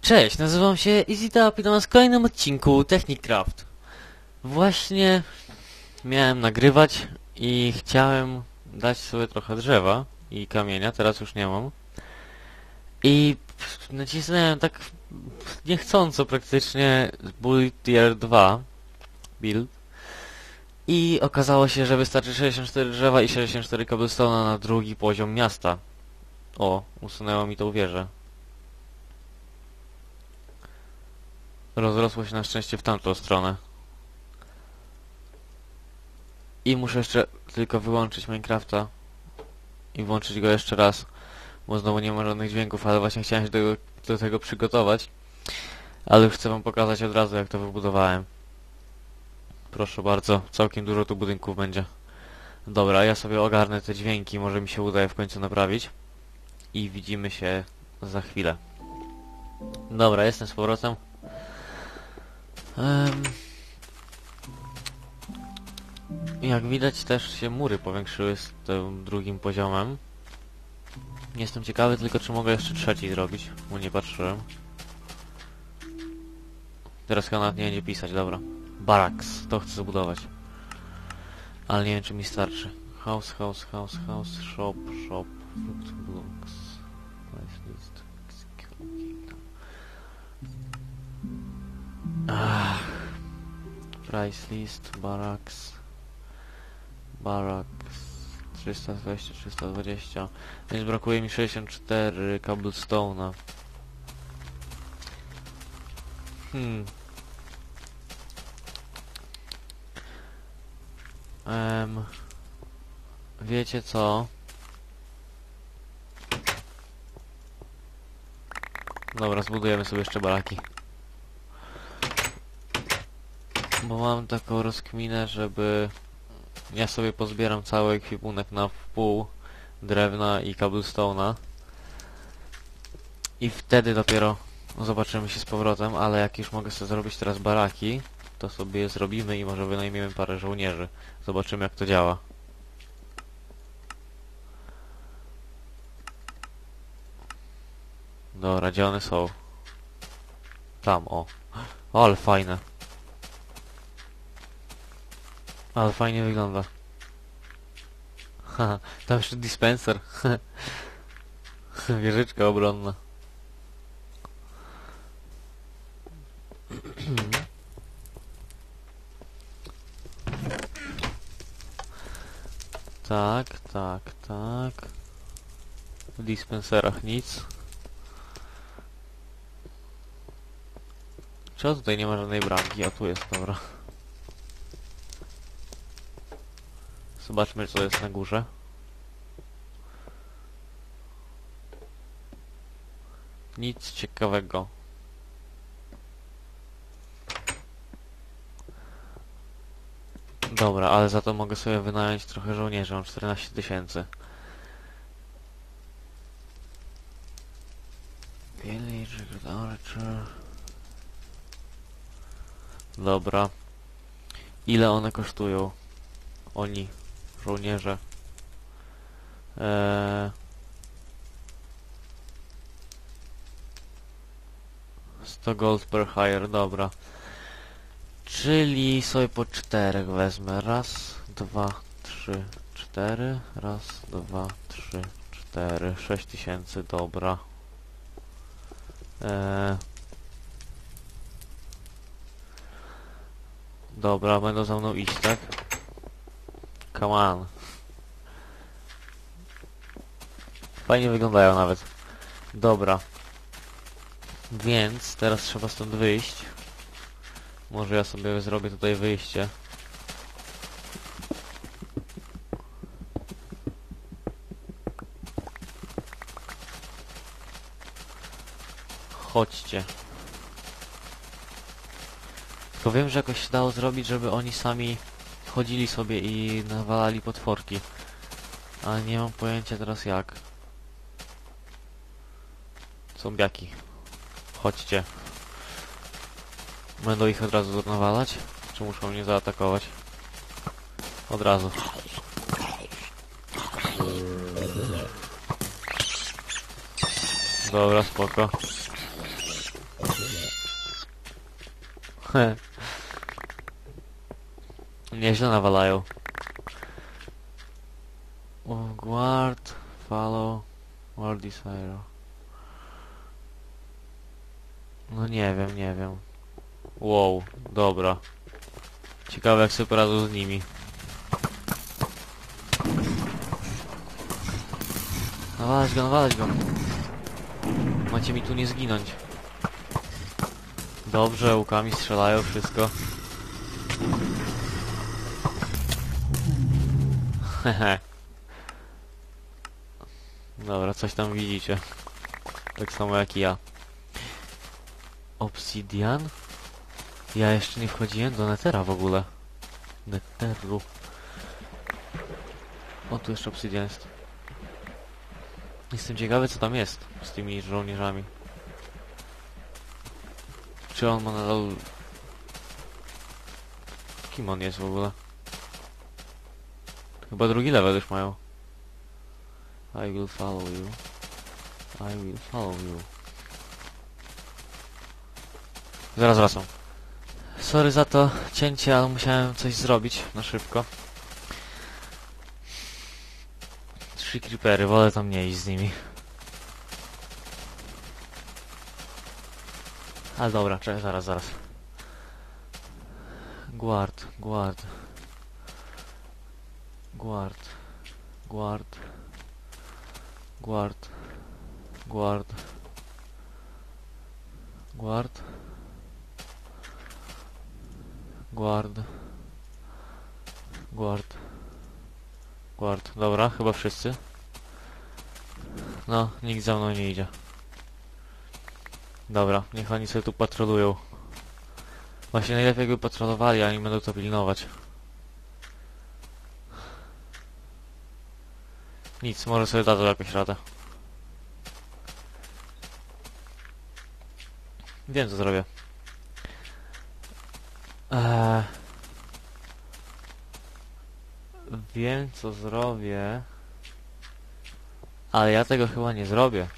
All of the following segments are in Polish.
Cześć, nazywam się EasyTap i to nas w kolejnym odcinku Technicraft. Właśnie miałem nagrywać i chciałem dać sobie trochę drzewa i kamienia, teraz już nie mam. I nacisnąłem tak niechcąco praktycznie Build Tier 2 build i okazało się, że wystarczy 64 drzewa i 64 cobblestone'a na drugi poziom miasta. O, usunęło mi tą wieżę. Rozrosło się na szczęście w tamtą stronę. I muszę jeszcze tylko wyłączyć Minecrafta i włączyć go jeszcze raz, bo znowu nie ma żadnych dźwięków, ale właśnie chciałem się do, do tego przygotować. Ale już chcę wam pokazać od razu, jak to wybudowałem. Proszę bardzo, całkiem dużo tu budynków będzie. Dobra, ja sobie ogarnę te dźwięki, może mi się uda w końcu naprawić. I widzimy się za chwilę. Dobra, jestem z powrotem. Em, jak widać też się mury powiększyły z tym drugim poziomem. Jestem ciekawy tylko czy mogę jeszcze trzeci zrobić, bo nie patrzyłem. Teraz nawet nie będzie pisać, dobra. Barracks, to chcę zbudować. Ale nie wiem czy mi starczy. House, house, house, house, shop, shop, food blocks. Price list. Ach. Price list, barracks. Barracks. 320, 320. Więc brakuje mi 64 cobblestone'a. Hmm. Em, wiecie co? Dobra, zbudujemy sobie jeszcze baraki. Bo mam taką rozkminę, żeby... Ja sobie pozbieram cały ekwipunek na wpół drewna i cobblestone'a. I wtedy dopiero zobaczymy się z powrotem, ale jak już mogę sobie zrobić teraz baraki, to sobie zrobimy i może wynajmiemy parę żołnierzy. Zobaczymy jak to działa. Dobra, gdzie one są? Tam, o. O, ale fajne. Ale fajnie wygląda. Haha, tam jeszcze dispenser. Wieżyczka obronna. Tak, tak, tak. W dispenserach nic. Czego tutaj nie ma żadnej bramki? A tu jest, dobra. Zobaczmy co jest na górze. Nic ciekawego. Dobra, ale za to mogę sobie wynająć trochę żołnierzy, mam 14 tysięcy. Dobra. Ile one kosztują? Oni, żołnierze. Eee... 100 gold per hire, dobra. Czyli sobie po czterech wezmę. Raz, dwa, trzy, cztery. Raz, dwa, trzy, cztery. Sześć tysięcy, dobra. Eee... Dobra, będą za mną iść, tak? Come on. Fajnie wyglądają nawet. Dobra. Więc teraz trzeba stąd wyjść. Może ja sobie zrobię tutaj wyjście. Chodźcie. Tylko wiem, że jakoś się dało zrobić, żeby oni sami chodzili sobie i nawalali potworki. Ale nie mam pojęcia teraz jak. Zombiaki. Chodźcie. Będą ich od razu nawalać? Czy muszą mnie zaatakować? Od razu. Dobra, spoko. Nieźle nawalają. Guard, follow, or desire. No nie wiem, nie wiem. Wow, dobra. Ciekawe jak sobie poradzą z nimi. Nawalać go, nawalać go. Macie mi tu nie zginąć. Dobrze, łukami strzelają, wszystko. Hehe. Dobra, coś tam widzicie. Tak samo jak i ja. Obsidian? Ja jeszcze nie wchodziłem do Netera w ogóle. Neteru. O, tu jeszcze obsidian jest. Jestem ciekawy co tam jest z tymi żołnierzami. Czy on ma nadal... Kim on jest w ogóle? Chyba drugi level już mają. I will follow you. I will follow you. Zaraz wracam. Sorry za to cięcie, ale musiałem coś zrobić na szybko. Trzy creepery, wolę tam nie iść z nimi. Ale dobra, czekaj, zaraz, zaraz. Guard, guard. Guard. Guard. Guard. Guard. Guard. Guard. Guard. Guard. Dobra, chyba wszyscy. No, nikt za mną nie idzie. Dobra, niech oni sobie tu patrolują. Właśnie najlepiej jakby patrolowali, a oni będą to pilnować. Nic, może sobie dadzą jakąś radę. Wiem co zrobię. Eee... Wiem co zrobię. Ale ja tego chyba nie zrobię.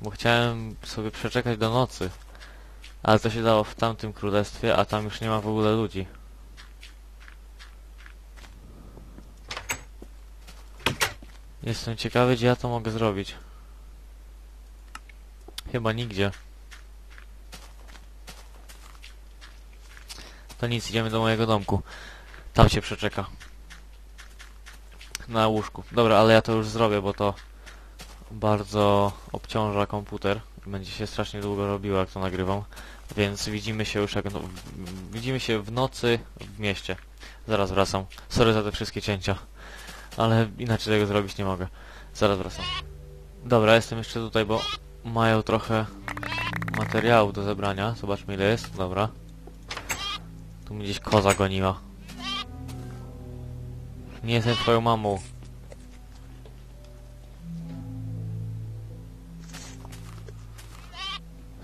Bo chciałem sobie przeczekać do nocy. Ale to się dało w tamtym królestwie, a tam już nie ma w ogóle ludzi. Jestem ciekawy, gdzie ja to mogę zrobić. Chyba nigdzie. To nic, idziemy do mojego domku. Tam się przeczeka. Na łóżku. Dobra, ale ja to już zrobię, bo to bardzo obciąża komputer. Będzie się strasznie długo robiło, jak to nagrywam. Więc widzimy się już jak... No, widzimy się w nocy w mieście. Zaraz wracam. Sorry za te wszystkie cięcia. Ale inaczej tego zrobić nie mogę. Zaraz wracam. Dobra, jestem jeszcze tutaj, bo mają trochę materiału do zebrania. Zobaczmy ile jest. Dobra. Tu mnie gdzieś koza goniła. Nie jestem twoją mamą.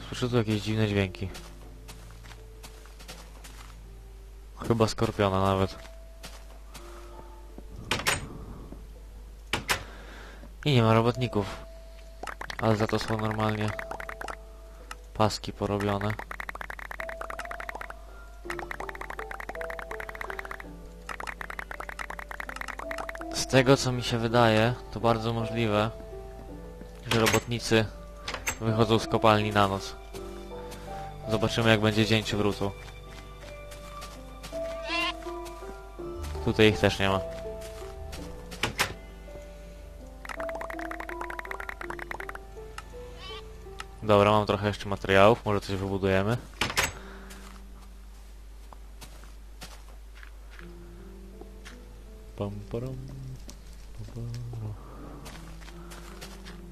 Słyszę tu jakieś dziwne dźwięki. Chyba skorpiona nawet. I nie ma robotników. Ale za to są normalnie paski porobione. Tego co mi się wydaje, to bardzo możliwe, że robotnicy wychodzą z kopalni na noc. Zobaczymy jak będzie dzień czy wrócą. Tutaj ich też nie ma. Dobra, mam trochę jeszcze materiałów, może coś wybudujemy.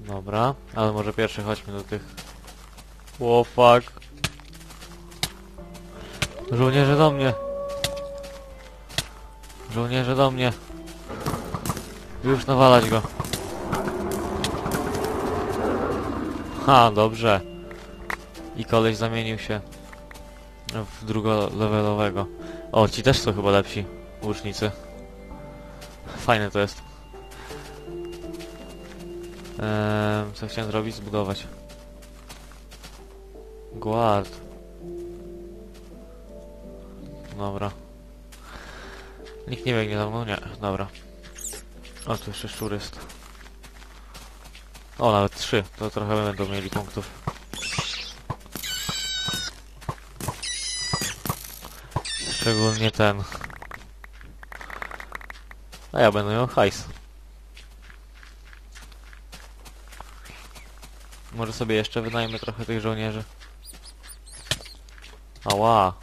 Dobra, ale może pierwszy chodźmy do tych... Fuck. Żołnierze do mnie. Żołnierze do mnie. Już nawalać go. Ha, dobrze. I koleś zamienił się w drugolevelowego. O, ci też są chyba lepsi łucznicy. Fajne to jest. Ehm, co chciałem zrobić? Zbudować. Guard. Dobra. Nikt nie biegnie za mną? Nie. Dobra. O, tu jeszcze szczur jest. O, nawet trzy. To trochę będą mieli punktów. Szczególnie ten. A ja będę miał hajs. Może sobie jeszcze wynajmę trochę tych żołnierzy. Ała.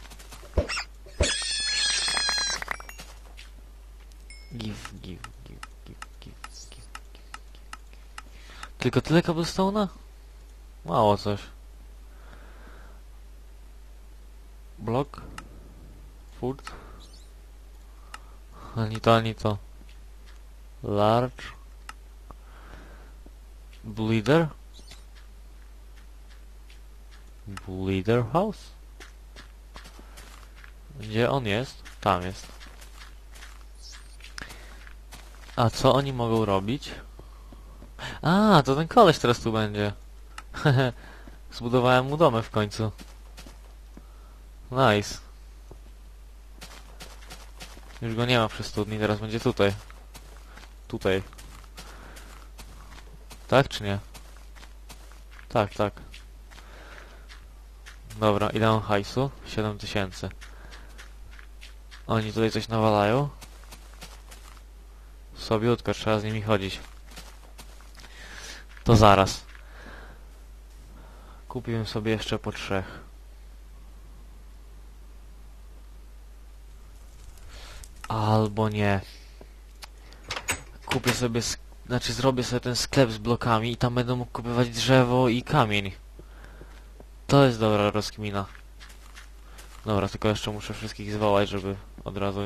Give, give, give, give, give, give, give. Tylko tyle cobblestone'a? Mało coś. Blok? Food? Ani to, ani to. Large? Bleeder? Bleeder House? Gdzie on jest? Tam jest. A co oni mogą robić? A, to ten koleś teraz tu będzie. Zbudowałem mu domy w końcu. Nice. Już go nie ma przy studni, teraz będzie tutaj. Tutaj. Tak czy nie? Tak, tak. Dobra, ile mam hajsu? 7000. Oni tutaj coś nawalają? Sobiutko, trzeba z nimi chodzić. To zaraz. Kupiłem sobie jeszcze po trzech. Albo nie. Kupię sobie, znaczy zrobię sobie ten sklep z blokami i tam będę mógł kupować drzewo i kamień. To jest dobra rozkmina. Dobra, tylko jeszcze muszę wszystkich zwołać, żeby od razu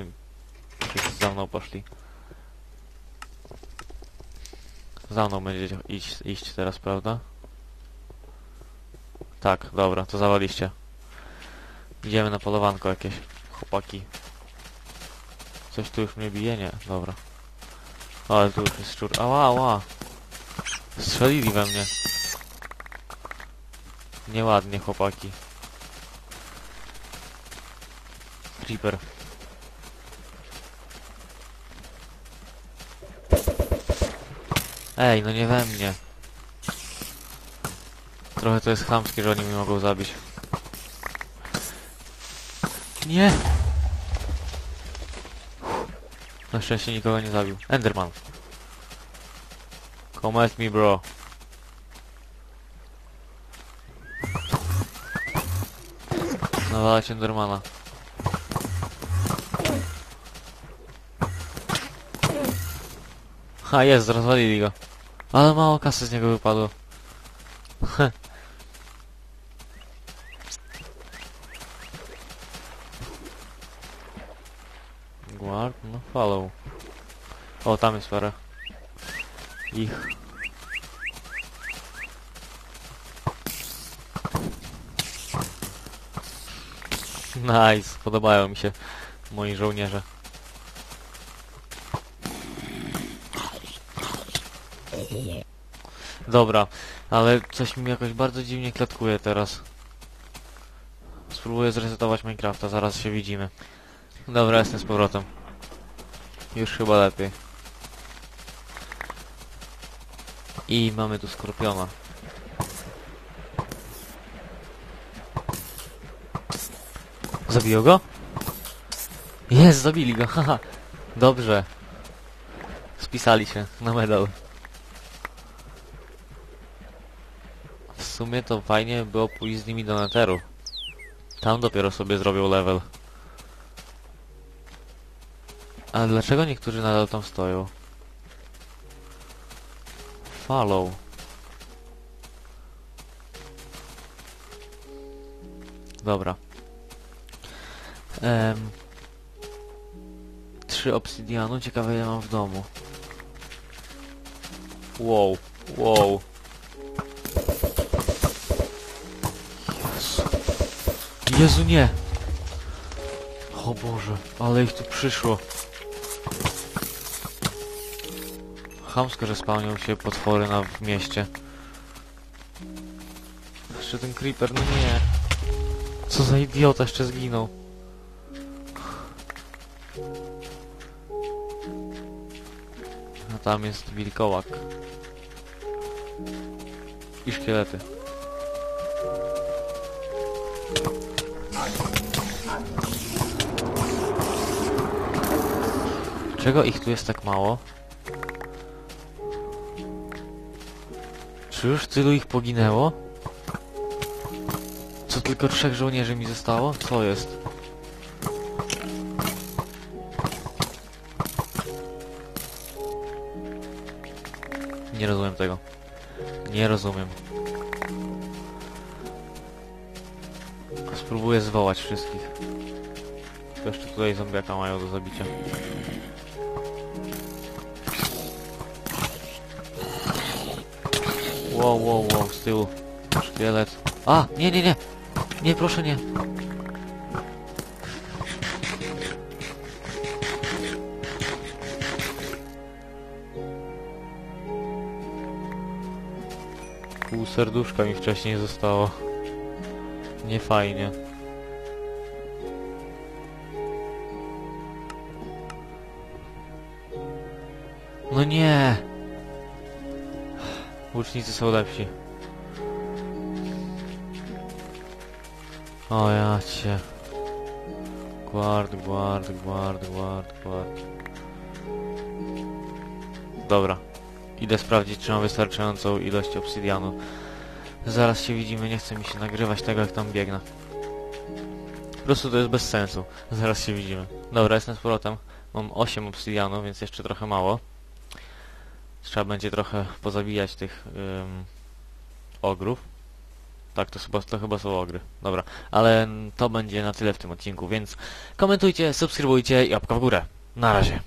wszyscy za mną poszli. Za mną będziecie iść, iść teraz, prawda? Tak, dobra, to zawaliście. Idziemy na polowanko jakieś, chłopaki. Coś tu już mnie bije? Nie, dobra. Ale tu jest szczur. Ała, ała. Strzelili we mnie. Nieładnie, chłopaki. Creeper. Ej, no nie we mnie. Trochę to jest chamskie, że oni mnie mogą zabić. Nie! Na szczęście nikogo nie zabił. Enderman. Come at me, bro. Nawalać Endermana. Ha, jest, rozwalili go. Ale mało kasy z niego wypadło. Guard, no follow. O, tam jest parę. Ich. Nice, podobają mi się moi żołnierze. Dobra, ale coś mi jakoś bardzo dziwnie klatkuje teraz. Spróbuję zresetować Minecrafta, zaraz się widzimy. Dobra, jestem z powrotem. Już chyba lepiej. I mamy tu skorpiona. Zabiją go? Jest, zabili go, haha. Dobrze. Spisali się na medal. W sumie to fajnie było pójść z nimi do Netheru. Tam dopiero sobie zrobią level. Ale dlaczego niektórzy nadal tam stoją? Follow. Dobra. Em, trzy obsydianu, ciekawe ile mam w domu. Wow, wow. Jezu nie! O Boże, ale ich tu przyszło. Chamsko, że spełnią się potwory na w mieście. Jeszcze ten creeper, no nie. Co za idiota jeszcze zginął. A tam jest wilkołak. I szkielety. Czego ich tu jest tak mało? Czy już tylu ich poginęło? Co tylko trzech żołnierzy mi zostało? Co jest? Nie rozumiem tego. Nie rozumiem. Spróbuję zwołać wszystkich. Jeszcze tutaj zombiaka mają do zabicia. Wow, wow, wow, z tyłu. Szkielet. A! Nie, nie, nie! Nie, proszę nie. Pół serduszka mi wcześniej zostało. Nie fajnie. No nie! Łucznicy są lepsi. O ja cię. Guard, guard, guard, guard, guard. Dobra. Idę sprawdzić, czy mam wystarczającą ilość obsydianu. Zaraz się widzimy, nie chce mi się nagrywać tego, jak tam biegnę. Po prostu to jest bez sensu. Zaraz się widzimy. Dobra, jestem z powrotem. Mam 8 obsydianu, więc jeszcze trochę mało. Trzeba będzie trochę pozabijać tych ym, ogrów. Tak, to chyba, to chyba są ogry. Dobra, ale to będzie na tyle w tym odcinku, więc komentujcie, subskrybujcie i łapka w górę. Na razie.